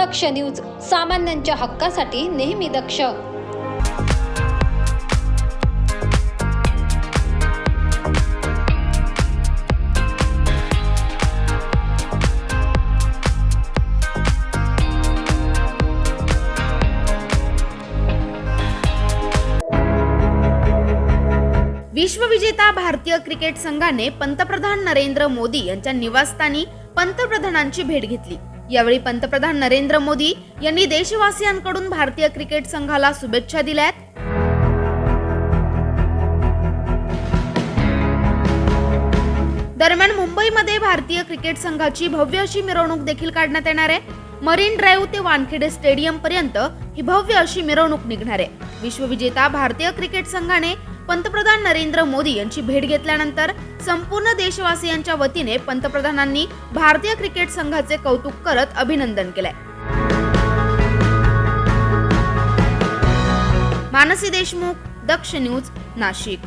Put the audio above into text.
दक्ष news सामान्यांच्या हक्कासाठी नेहमी दक्ष. विश्वविजेता भारतीय क्रिकेट संघाने पंतप्रधान नरेंद्र मोदी यांच्या निवासस्थानी पंतप्रधानांची भेट घेतली. यावेळी पंतप्रधान नरेंद्र मोदी यांनी देशवासियांकडून भारतीय क्रिकेट संघाला शुभेच्छा दिल्यात. दरम्यान मुंबईमध्ये भारतीय क्रिकेट संघाची भव्य अशी मिरवणूक देखील काढण्यात येणार आहे. मरीन ड्राईव्ह ते वानखेडे स्टेडियम पर्यंत ही भव्य अशी मिरवणूक निघणार आहे. विश्वविजेता भारतीय क्रिकेट संघाने पंतप्रधान नरेंद्र मोदी यांची भेट घेतल्यानंतर संपूर्ण देशवासियांच्या वतीने पंतप्रधानांनी भारतीय क्रिकेट संघाचे कौतुक करत अभिनंदन केलंय. मानसी देशमुख दक्ष न्यूज नाशिक.